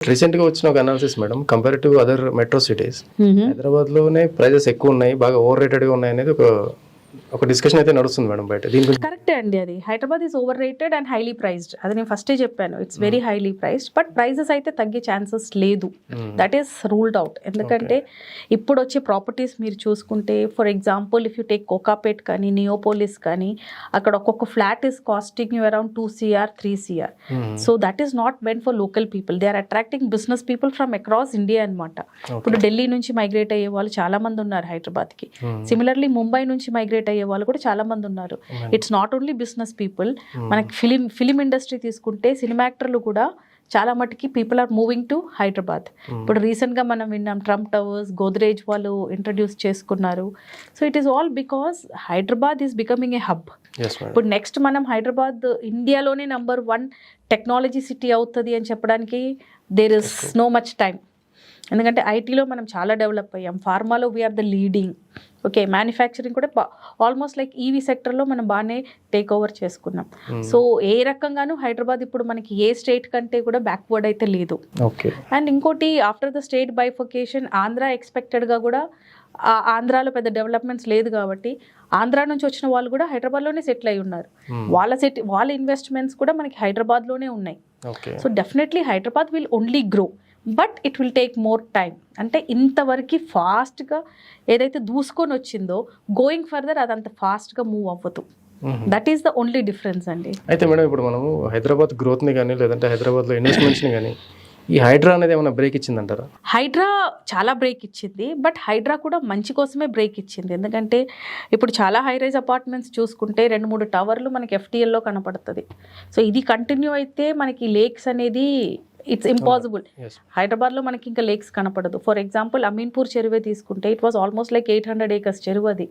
రీసెంట్గా వచ్చిన ఒక analysis madam compare to other metro cities హైదరాబాద్లోనే ప్రైజెస్ ఎక్కువ ఉన్నాయి బాగా ఓవర్ రేటెడ్గా ఉన్నాయి అనేది ఒక ఒక డిస్కషన్ అయితే నడుస్తుంది మేడం బయట. దీని గురించి కరెక్టే అండి అది. Hyderabad is overrated and highly priced అది నేను ఫస్టే చెప్పాను. It's very highly priced but prices అయితే తగ్గే ఛాన్సెస్ లేదు. దట్ ఈస్ రూల్డ్ అవుట్ ఎందుకంటే ఇప్పుడు వచ్చే ప్రాపర్టీస్ మీరు చూసుకుంటే for example if you take Kokapet కానీ నియోపోలిస్ కానీ అక్కడ ఒక్కొక్క flat is costing you around two CR three CR so that is not meant for local people they are attracting business people from across India అనమాట ఇప్పుడు ఢిల్లీ నుంచి migrate అయ్యే వాళ్ళు చాలా మంది ఉన్నారు హైదరాబాద్కి. సిమిలర్లీ ముంబై నుంచి మైగ్రేట్ అయ్యే వాళ్ళు కూడా చాలా మంది ఉన్నారు. It's not only business people మనకి ఫిలిం ఫిలిం ఇండస్ట్రీ తీసుకుంటే సినిమా యాక్టర్లు కూడా చాలా మటుకి people are moving to Hyderabad ఇప్పుడు రీసెంట్గా మనం విన్నాం ట్రంప్ టవర్స్ గోద్రేజ్ వాళ్ళు ఇంట్రడ్యూస్ చేసుకున్నారు. So it is all because Hyderabad is becoming a hub ఇప్పుడు నెక్స్ట్ మనం హైదరాబాద్ ఇండియాలోనే నంబర్ వన్ టెక్నాలజీ సిటీ అవుతుంది అని చెప్పడానికి there is no much time ఎందుకంటే ఐటీలో మనం చాలా డెవలప్ అయ్యాం. ఫార్మాలో we are the leading okay manufacturing కూడా ఆల్మోస్ట్ లైక్ ఈవీ సెక్టర్లో మనం బాగానే టేక్ ఓవర్ చేసుకున్నాం. సో ఏ రకంగానూ హైదరాబాద్ ఇప్పుడు మనకి ఏ స్టేట్ కంటే కూడా బ్యాక్వర్డ్ అయితే లేదు. ఓకే అండ్ ఇంకోటి after the state bifurcation Andhra ఎక్స్పెక్టెడ్గా కూడా ఆంధ్రాలో పెద్ద డెవలప్మెంట్స్ లేదు కాబట్టి ఆంధ్ర నుంచి వచ్చిన వాళ్ళు కూడా హైదరాబాద్లోనే సెటిల్ అయి ఉన్నారు. వాళ్ళ సెట్ వాళ్ళ ఇన్వెస్ట్మెంట్స్ కూడా మనకి హైదరాబాద్లోనే ఉన్నాయి. So definitely Hyderabad will only grow but it will take more time అంటే ఇంతవరకు ఫాస్ట్గా ఏదైతే దూసుకొని వచ్చిందో గోయింగ్ ఫర్దర్ అదంత ఫాస్ట్గా మూవ్ అవ్వదు. That is the only difference అండి. అయితే మేడం ఇప్పుడు మనము హైదరాబాద్ గ్రోత్ని కానీ లేదంటే హైదరాబాద్లో ఇన్వెస్ట్మెంట్స్ని కానీ ఈ హైడ్రా అనేది ఏమైనా బ్రేక్ ఇచ్చిందంటారా? హైడ్రా చాలా బ్రేక్ ఇచ్చింది. బట్ హైడ్రా కూడా మంచి కోసమే బ్రేక్ ఇచ్చింది. ఎందుకంటే ఇప్పుడు చాలా హై రైజ్ అపార్ట్మెంట్స్ చూసుకుంటే రెండు మూడు టవర్లు మనకి ఎఫ్టీఎల్లో కనపడుతుంది. సో ఇది కంటిన్యూ అయితే మనకి లేక్స్ అనేది ఇట్స్ ఇంపాసిబుల్ హైదరాబాద్లో మనకి ఇంకా లేక్స్ కనపడదు. ఫర్ ఎగ్జాంపుల్ అమీన్పూర్ చెరువే తీసుకుంటే it was almost like eight hundred acres చెరువు అది.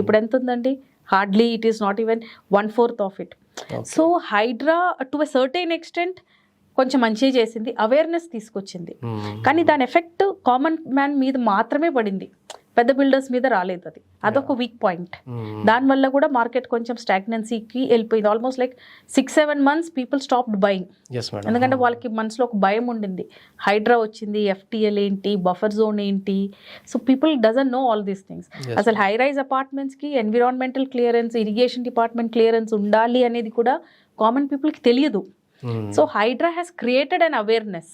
ఇప్పుడు ఎంత ఉందండి hardly it is not even one fourth of it so HYDRAA to a certain extent కొంచెం మంచిగా చేసింది. అవేర్నెస్ తీసుకొచ్చింది. కానీ దాని ఎఫెక్ట్ కామన్ మ్యాన్ మీద మాత్రమే పడింది. పెద్ద బిల్డర్స్ మీద రాలేదు అది. అదొక వీక్ పాయింట్ దానివల్ల కూడా మార్కెట్ కొంచెం స్టాగ్నెన్సీకి వెళ్ళిపోయింది. Almost like six seven months people stopped buying ఎందుకంటే వాళ్ళకి మనసులో ఒక భయం ఉండింది. హైడ్రా వచ్చింది ఎఫ్టీఎల్ ఏంటి బఫర్ జోన్ ఏంటి? So people doesn't know all these things. అసలు high rise అపార్ట్మెంట్స్కి environmental clearance irrigation department clearance ఉండాలి అనేది కూడా కామన్ పీపుల్కి తెలియదు. So HYDRAA has created an awareness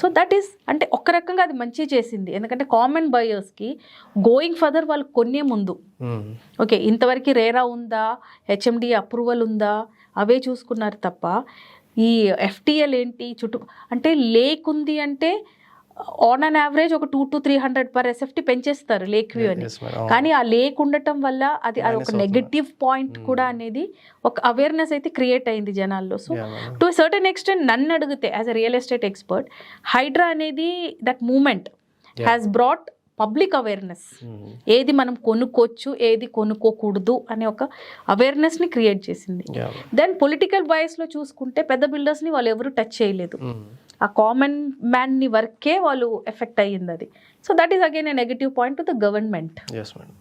so that is అంటే ఒక రకంగా అది మంచి చేసింది. ఎందుకంటే కామన్ బయర్స్కి గోయింగ్ ఫర్దర్ వాళ్ళు కొనే ముందు. ఓకే ఇంతవరకు రేరా ఉందా? హెచ్ఎండి అప్రూవల్ ఉందా? అవే చూసుకున్నారు తప్ప ఈ ఎఫ్టీఎల్ ఏంటి? చుట్టూ అంటే లేక్ ఉంది అంటే ఆన్ అన్ యావరేజ్ ఒక two to three hundred per SFT పెంచేస్తారు lake view అని కానీ ఆ లేక్ ఉండటం వల్ల అది అది ఒక. నెగటివ్ పాయింట్ కూడా అనేది ఒక అవేర్నెస్ అయితే క్రియేట్ అయింది జనాల్లో సో. టు సర్టన్ ఎక్స్టెంట్ నన్ను అడిగితే as a real estate expert HYDRAA అనేది that moment. Has brought public awareness. ఏది మనం కొనుక్కోవచ్చు ఏది కొనుక్కోకూడదు అనే ఒక అవేర్నెస్ని క్రియేట్ చేసింది. దెన్ పొలిటికల్ బాయ్స్లో చూసుకుంటే పెద్ద బిల్డర్స్ని వాళ్ళు ఎవరు టచ్ చేయలేదు Mm. ఆ కామన్ మ్యాన్ని వర్కే వాళ్ళు ఎఫెక్ట్ అయ్యింది అది. So that is again a negative point to the government yes madam